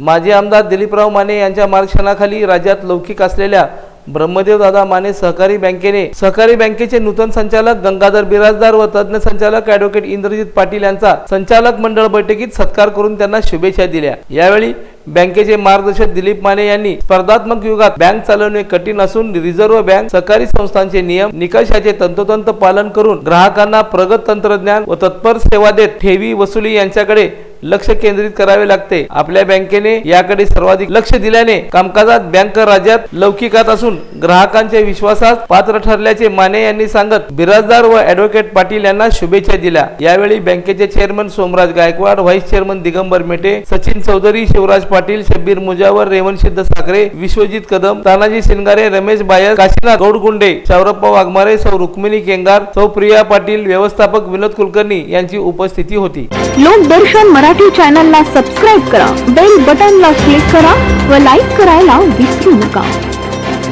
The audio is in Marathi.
माजी आमदार दिलीपराव माने यांच्या मार्गदर्शनाखाली राज्यात लौकिक असलेल्या ब्रह्मदेव दादा माने सहकारी बँकेने सहकारी बँकेचे नूतन संचालक गंगाधर बिराजदार व तज्ज्ञ संचालक ॲडव्होकेट इंद्रजित पाटील यांचा संचालक मंडळ बैठकीत सत्कार करून त्यांना शुभेच्छा दिल्या. यावेळी बँकेचे मार्गदर्शक दिलीप माने यांनी स्पर्धात्मक युगात बँक चालवणे कठीण असून रिझर्व्ह बँक सहकारी संस्थांचे नियम निकषाचे तंतोतंत पालन करून ग्राहकांना प्रगत तंत्रज्ञान व तत्पर सेवा देत ठेवी वसुली यांच्याकडे लक्ष केंद्रित करावे लागते. आपल्या बँकेने याकडे सर्वाधिक लक्ष दिल्याने कामकाजात बँक राज्यात लौकिकात असून ग्राहकांच्या विश्वासात पात्र ठरल्याचे माने यांनी सांगत बिराजदार व ऍडव्होकेट पाटील यांना शुभेच्छा दिल्या. यावेळी बँकेचे chairman Somraj Gaikwad vice chairman Digambar Mete Sachin Chaudhari Shivraj Patil Shabbir Mujawar Revan Siddha Sakhare Vishwajit Kadam Tanaji Singare Ramesh Bayar Kashinath Gaudgunde Saurappa Waghmare सौ रुक्मिणी केंगार सौ प्रिया पाटील व्यवस्थापक विनोद कुलकर्णी यांची उपस्थिती होती. लोकदर्शन मराठी चॅनलला सबस्क्राईब करा बेल बटनला क्लिक करा व लाईक करायला विसरू नका.